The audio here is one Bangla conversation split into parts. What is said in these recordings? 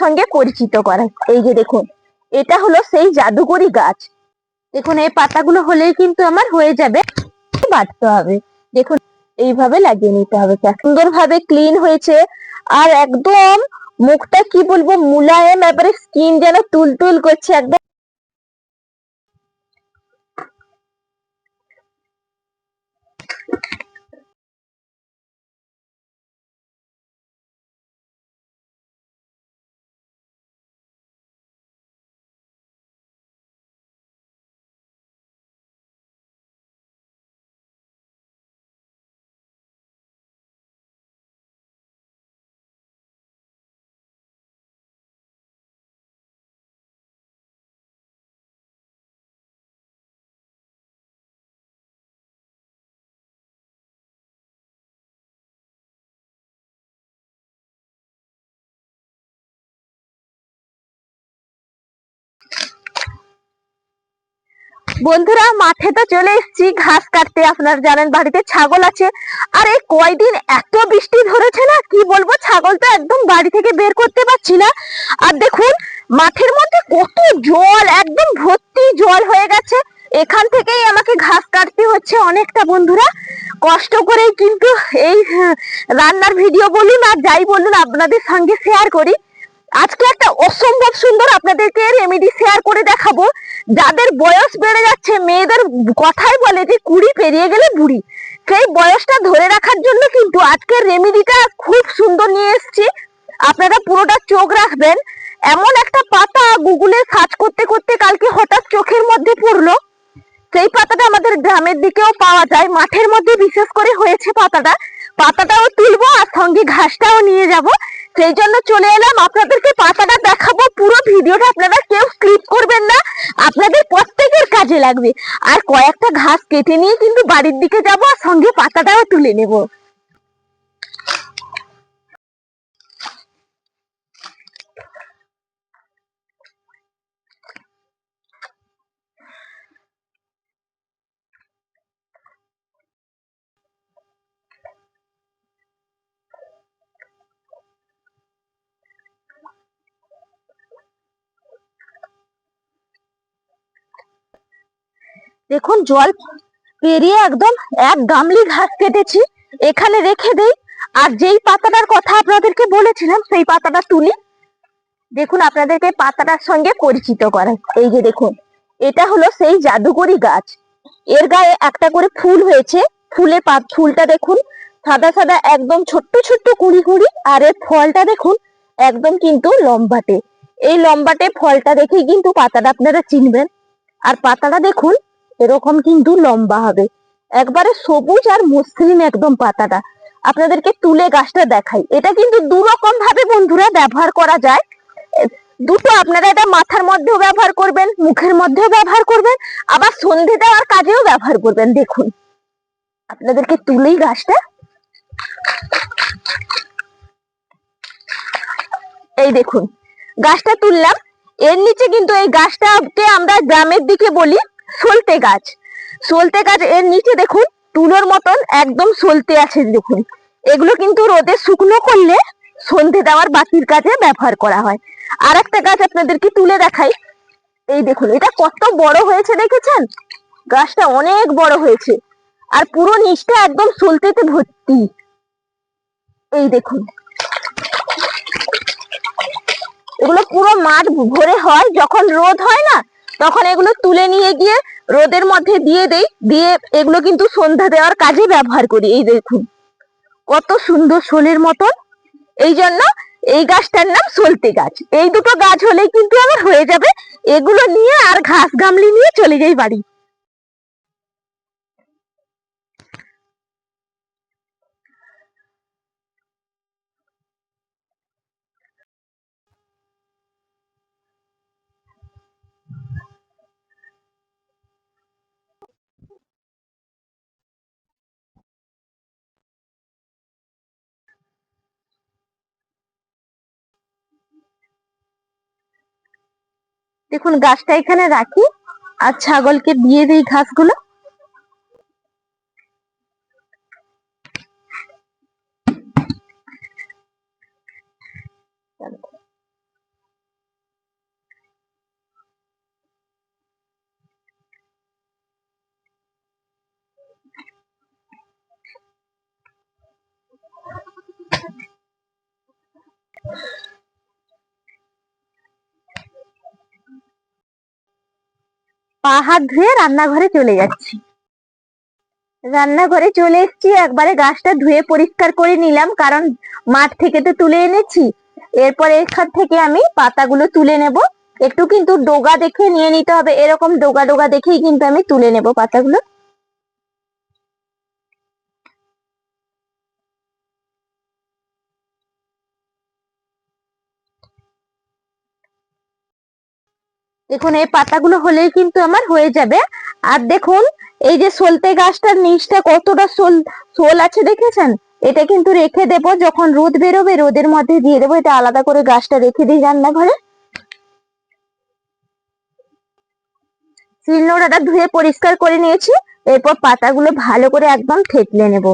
সঙ্গে পরিচিত করায় এই যে দেখুন, এটা হলো সেই জাদুকরি গাছ। দেখুন, এই পাতাগুলো হলেই কিন্তু আমার হয়ে যাবে বাটতে হবে। দেখুন, এইভাবে লাগিয়ে নিতে হবে। সুন্দর ভাবে ক্লিন হয়েছে। আর একদম মুখটা কি বলব, মুলায়েম এবারে স্কিন যেন তুলতুল করছে, একদম বন্ধুরা, মাঠে তো চলে এসেছি, ঘাস কাটতে। আপনারা জানেন, বাড়িতে ছাগল আছে। আর এই কয়দিন এত বৃষ্টি ধরেছে না? কি বলব, ছাগল তো একদম বাড়ি থেকে বের করতে পারছি না। আর দেখুন, মাঠের মধ্যে কত জল, একদম ভর্তি জল হয়ে গেছে। এখান থেকেই আমাকে ঘাস কাটতে হচ্ছে অনেকটা, বন্ধুরা। কষ্ট করেই কিন্তু এই রান্নার ভিডিও বলুন আর যাই বলুন, আপনাদের সঙ্গে শেয়ার করি। আজকে একটা অসম্ভব সুন্দর আপনাদেরকে রেমেডি শেয়ার করে দেখাবো। যাদের বয়স বেড়ে যাচ্ছে, মেয়েদের কথাই বলে যে কুড়ি পেরিয়ে গেলে বুড়ি। সেই বয়সটা ধরে রাখার জন্য কিন্তু আজকের রেমিডিটা খুব সুন্দর নিয়ে এসেছি। আপনারা পুরোটা চোখ রাখবেন। এমন একটা পাতা গুগলে সার্চ করতে করতে কালকে হঠাৎ চোখের মধ্যে পড়ল। সেই পাতাটা আমাদের গ্রামের দিকেও পাওয়া যায়। মাঠের মধ্যে বিশেষ করে হয়েছে পাতাটা। পাতাটাও তুলবো আর সঙ্গে ঘাসটাও নিয়ে যাব। সেই জন্য চলে এলাম। আপনাদেরকে পাতাটা দেখাবো। পুরো ভিডিওটা আপনারা কেউ স্ক্রিপ করবেন না। আপনাদের প্রত্যেকের কাজে লাগবে। আর কয়েকটা ঘাস কেটে নিয়ে কিন্তু বাড়ির দিকে যাব আর সঙ্গে পাতাটাও তুলে নেব। দেখুন, জল পেরিয়ে একদম এক গামলি ঘাস কেটেছি। এখানে রেখে দেই। আর যেই পাতাটার কথা আপনাদেরকে বলেছিলাম, সেই পাতাটা তুলি। দেখুন, আপনাদেরকে পাতাটার সঙ্গে পরিচিত করাই। এই যে দেখুন, এটা হলো সেই জাদুকরি গাছ। এর গায়ে একটা করে ফুল হয়েছে। ফুলে ফুলটা দেখুন, সাদা সাদা একদম ছোট্ট ছোট্ট কুড়ি কুড়ি। আর এর ফলটা দেখুন, একদম কিন্তু লম্বাটে। এই লম্বাটে ফলটা দেখেই কিন্তু পাতাটা আপনারা চিনবেন। আর পাতাটা দেখুন এরকম কিন্তু লম্বা হবে। একবারে সবুজ আর মসৃণ একদম পাতাটা। আপনাদেরকে তুলে গাছটা দেখাই। এটা কিন্তু দু রকম ভাবে বন্ধুরা ব্যবহার করা যায়। দুটো আপনারা এটা মাথার মধ্যেও ব্যবহার করবেন, মুখের মধ্যেও ব্যবহার করবেন, আবার সন্ধে দেওয়ার কাজেও ব্যবহার করবেন। দেখুন। আপনাদেরকে তুলেই গাছটা। এই দেখুন, গাছটা তুললাম। এর নিচে কিন্তু এই গাছটাকে আমরা গ্রামের দিকে বলি। সলতে গাছ। সলতে গাছ এর নিচে দেখুন তুলোর মতন একদম সলতে আছে দেখুন। এগুলো কিন্তু রোদে শুকনো করলে সন্ধে দেওয়ার বাতির কাজে ব্যবহার করা হয়। আর একটা গাছ আপনাদেরকে তুলে দেখাই। এই দেখুন, এটা কত বড় হয়েছে দেখেছেন? গাছটা অনেক বড় হয়েছে। আর পুরো নিচটা একদম সলতেতে ভর্তি। এই দেখুন। এগুলো পুরো মাঠ ভরে হয়, যখন রোদ হয় না তখন এগুলো তুলে নিয়ে গিয়ে রোদের মধ্যে দিয়ে দেই, দিয়ে এগুলো কিন্তু সন্ধ্যা দেওয়ার কাজে ব্যবহার করি। এই দেখুন, কত সুন্দর শোলের মতন। এই জন্য এই গাছটার নাম সলতে গাছ। এই দুটো গাছ হলেই কিন্তু আমার হয়ে যাবে। এগুলো নিয়ে আর ঘাস গামলি নিয়ে চলে যাই বাড়ি। দেখুন গাছটা এখানে রাখি। আর ছাগলকে দিয়ে দিই ঘাসগুলো। পা হাত ধুয়ে রান্নাঘরে চলে যাচ্ছি। রান্নাঘরে চলে এসছি, একবারে গাছটা ধুয়ে পরিষ্কার করে নিলাম, কারণ মাঠ থেকে তো তুলে এনেছি। এরপর এখান থেকে আমি পাতাগুলো তুলে নেব। একটু কিন্তু ডোগা দেখে নিয়ে নিতে হবে, এরকম ডোগা ডোগা দেখেই কিন্তু আমি তুলে নেব পাতাগুলো। দেখুন, এই পাতাগুলো হলেই কিন্তু আমার হয়ে যাবে। আর দেখুন, এই যে সলতে গাছটার নিচটা কতটা সোল সোল আছে দেখেছেন? এটা কিন্তু রেখে দেব, যখন রোদ বেরোবে, রোদের মধ্যে দিয়ে দেবো। এটা আলাদা করে গাছটা রেখে দিই রান্নাঘরে। শিলনোড়াটা ধুয়ে পরিষ্কার করে নিয়েছি। এরপর পাতাগুলো ভালো করে একদম থেতলে নেব।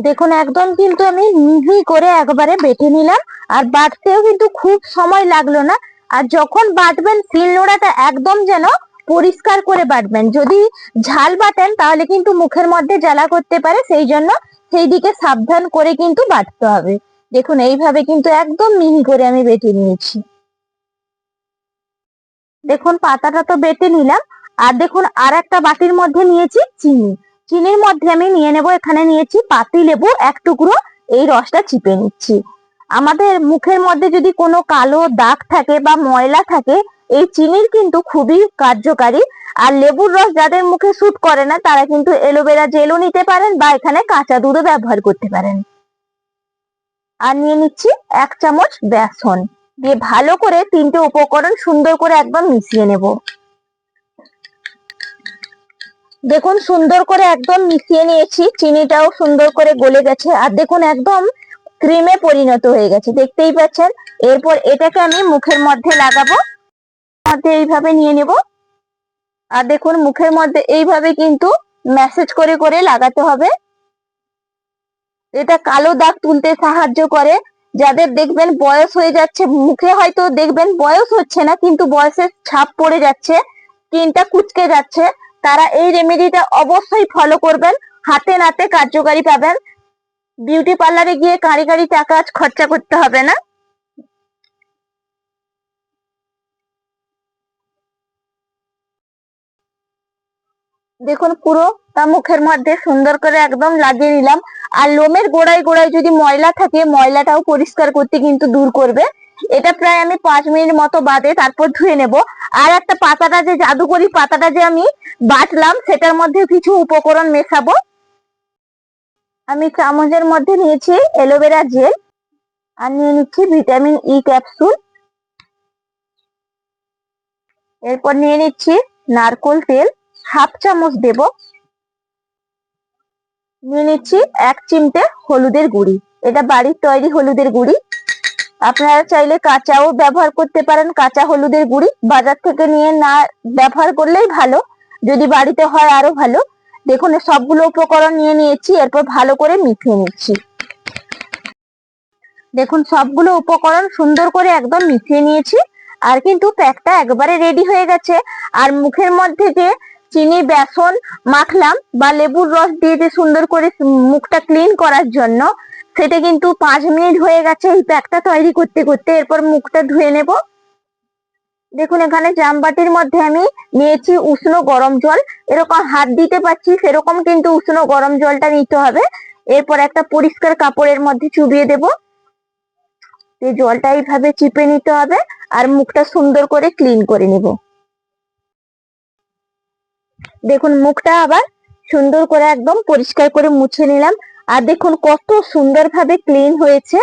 দেখুন, একদম কিন্তু আমি মিহি করে একবারে বেটে নিলাম, আর বাটতেও কিন্তু খুব সময় লাগল না। আর যখন বাটবেন শিলনোড়াটা একদম যেন পরিষ্কার করে বাটবেন। যদি ঝাল বাটেন, তাহলে কিন্তু মুখের মধ্যে জ্বালা করতে পারে, সেই জন্য সেই দিকে সাবধান করে কিন্তু বাটতে হবে। দেখুন, এইভাবে কিন্তু একদম মিহি করে আমি বেটে নিয়েছি। দেখুন, পাতাটা তো বেটে নিলাম। আর দেখুন আর একটা বাটির মধ্যে নিয়েছি চিনি। চিনির মধ্যে আমি নিয়ে নেব, এখানে নিয়েছি পাতি লেবু, এক টুকরো, এই রসটা চিপে নিচ্ছি। আমাদের মুখের মধ্যে যদি কোনো কালো দাগ থাকে বা ময়লা থাকে, এই চিনির কিন্তু খুবই কার্যকারী। আর লেবুর রস যাদের মুখে স্যুট করে না, তারা কিন্তু এলোভেরা জেলও নিতে পারেন বা এখানে কাঁচা দুধও ব্যবহার করতে পারেন। আর নিয়ে নিচ্ছি এক চামচ বেসন। দিয়ে ভালো করে তিনটে উপকরণ সুন্দর করে একদম মিশিয়ে নেব। দেখুন, সুন্দর করে একদম মিশিয়ে নিয়েছি। চিনিটাও সুন্দর করে গলে গেছে। আর দেখুন, একদম ক্রিমে পরিণত হয়ে গেছে। দেখতেই পাচ্ছেন? এরপর এটাকে আমি মুখের মধ্যে লাগাবো। মধ্যে এইভাবে নিয়ে নেব। আর দেখুন, মুখের মধ্যে এইভাবে কিন্তু ম্যাসেজ করে করে লাগাতে হবে। এটা কালো দাগ তুলতে সাহায্য করে। যাদের দেখবেন বয়স হয়ে যাচ্ছে, মুখে হয়তো দেখবেন বয়স হচ্ছে না, কিন্তু বয়সের ছাপ পড়ে যাচ্ছে, স্কিনটা কুচকে যাচ্ছে। তারা এই রেমেডিটা অবশ্যই ফলো করবেন। হাতে নাতে কার্যকারী পাবেন। বিউটি পার্লারে গিয়ে কাঁড়ি কাঁড়ি টাকা খরচা করতে হবে না। দেখুন, পুরো তা মুখের মধ্যে সুন্দর করে একদম লাগিয়ে নিলাম। আর লোমের গোড়ায় গোড়ায় যদি ময়লা থাকে, ময়লাটাও পরিষ্কার করতে কিন্তু দূর করবে। এটা প্রায় আমি পাঁচ মিনিট মতো বাদে তারপর ধুয়ে নেব। আর একটা পাতাটা যে জাদুকরি পাতাটা যে আমি বাটলাম, সেটার মধ্যে কিছু উপকরণ মেশাবো। আমি চামচের মধ্যে নিয়েছি অ্যালোভেরা জেল আর নিয়ে নিচ্ছি ভিটামিন ই ক্যাপসুল। এরপর নিয়ে নিচ্ছি নারকোল তেল, হাফ চামচ দেব। নিয়ে নিচ্ছি এক চিমটে হলুদের গুঁড়ি। এটা বাড়ির তৈরি হলুদের গুঁড়ি। আপনারা চাইলে কাঁচাও ব্যবহার করতে পারেন। কাঁচা হলুদের গুঁড়ি বাজার থেকে নিয়ে না ব্যবহার করলেই ভালো। যদি বাড়িতে হয় আরও ভালো। দেখুন, সবগুলো উপকরণ নিয়ে নিয়েছি, এরপর ভালো করে মিশিয়ে নিচ্ছি। দেখুন, সবগুলো উপকরণ সুন্দর করে একদম মিশিয়ে নিয়েছি। আর কিন্তু প্যাকটা একবারে রেডি হয়ে গেছে। আর মুখের মধ্যে যে চিনি, বেসন মাখলাম বা লেবুর রস দিয়ে যে সুন্দর করে মুখটা ক্লিন করার জন্য সেটা কিন্তু পাঁচ মিনিট হয়ে গেছে, এই প্যাকটা তৈরি করতে করতে। এরপর মুখটা ধুয়ে নেব। দেখুন, এখানে জামবাটির মধ্যে আমি নিয়েছি উষ্ণ গরম জল। এরকম হাত দিতে পারছি, সেরকম কিন্তু উষ্ণ গরম জলটা নিতে হবে। এরপর একটা পরিষ্কার কাপড়ের মধ্যে চুবিয়ে দেব। জলটা এইভাবে চিপে নিতে হবে আর মুখটা সুন্দর করে ক্লিন করে নেব। দেখুন, মুখটা আবার সুন্দর করে একদম পরিষ্কার করে মুছে নিলাম। আর দেখুন কত সুন্দরভাবে ক্লিন হয়েছে।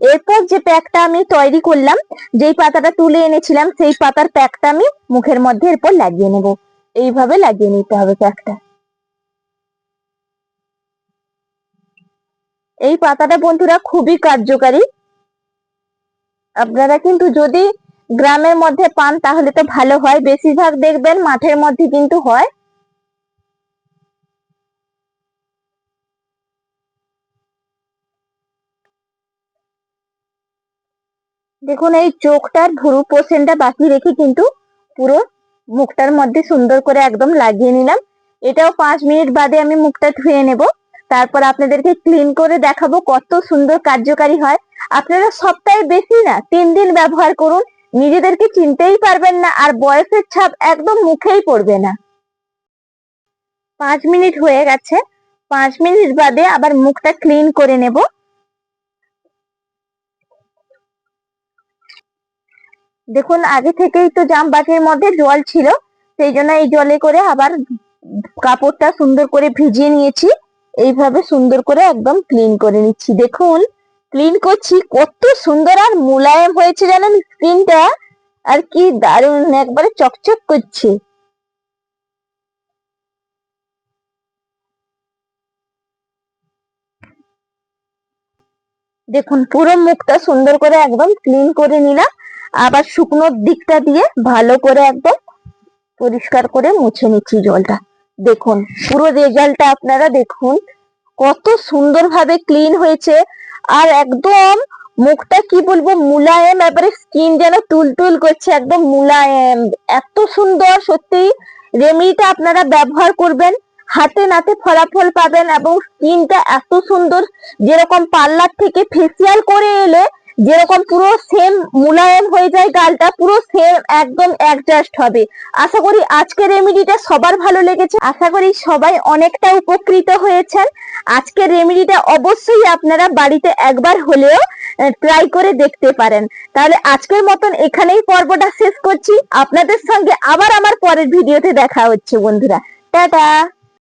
এরপর যে প্যাকটা আমি তৈরি করলাম, যেই পাতাটা তুলে এনেছিলাম, সেই পাতার প্যাকটা আমি মুখের মধ্যে এরপর লাগিয়ে নেব। এইভাবে লাগিয়ে নিতে হবে প্যাকটা এই পাতাটা বন্ধুরা খুবই কার্যকারী। আপনারা কিন্তু যদি গ্রামের মধ্যে পান, তাহলে তো ভালো হয়। বেশিরভাগ দেখবেন মাঠের মধ্যে কিন্তু হয়। দেখুন, এই চোখটার ভুরু পোর্শনটা বাকি রেখে কিন্তু পুরো মুখটার মধ্যে সুন্দর করে একদম লাগিয়ে নিলাম। এটাও পাঁচ মিনিট বাদে আমি মুখটা ধুয়ে নেব। তারপর আপনাদেরকে ক্লিন করে দেখাবো কত সুন্দর কার্যকারী হয়। আপনারা সপ্তাহে বেশি না, তিন দিন ব্যবহার করুন। নিজেদেরকে চিনতেই পারবেন না আর বয়সের ছাপ একদম মুখেই পড়বে না। পাঁচ মিনিট হয়ে গেছে। পাঁচ মিনিট বাদে আবার মুখটা ক্লিন করে নেব। দেখুন, আগে থেকেই তো জাম বাটির মধ্যে জল ছিল, সেই জন্য এই জলে করে আবার কাপড়টা সুন্দর করে ভিজিয়ে নিয়েছি। এইভাবে সুন্দর করে একদম ক্লিন করে নিচ্ছি। দেখুন ক্লিন করছি, কত সুন্দর আর মোলায়েম হয়েছে জানেন স্কিনটা, আর কি দারুণ, একবারে চকচক করছে। দেখুন, পুরো মুখটা সুন্দর করে একদম ক্লিন করে নিলাম। আবার শুকনো দিকটা দিয়ে ভালো করে একদম পরিষ্কার করে মুছে নিচ্ছি জলটা। দেখুন, পুরো রেজাল্টটা আপনারা দেখুন, কত সুন্দরভাবে ক্লিন হয়েছে। আর একদম মুখটা কি বলব, মুলায়েম, এবারে স্কিন যেন তুলতুল করছে, একদম মুলায়েম। এত সুন্দর, সত্যি রেমিডিটা আপনারা ব্যবহার করবেন, হাতে নাতে ফলাফল পাবেন এবং স্কিনটা এত সুন্দর, যেরকম পার্লার থেকে ফেসিয়াল করে এলে যেরকম পুরো সেম মুলায়ম হয়ে যায় গালটা, পুরো সেম একদম অ্যাডজাস্ট হবে। আশা করি আজকের রেমেডিটা সবার ভালো লেগেছে। আশা করি সবাই অনেকটা উপকৃত হয়েছেন। আজকের রেমেডিটা অবশ্যই আপনারা বাড়িতে একবার হলেও ট্রাই করে দেখতে পারেন। তাহলে আজকের মতন এখানেই পর্বটা শেষ করছি। আপনাদের সঙ্গে আবার আমার পরের ভিডিওতে দেখা হচ্ছে, বন্ধুরা। টাটা!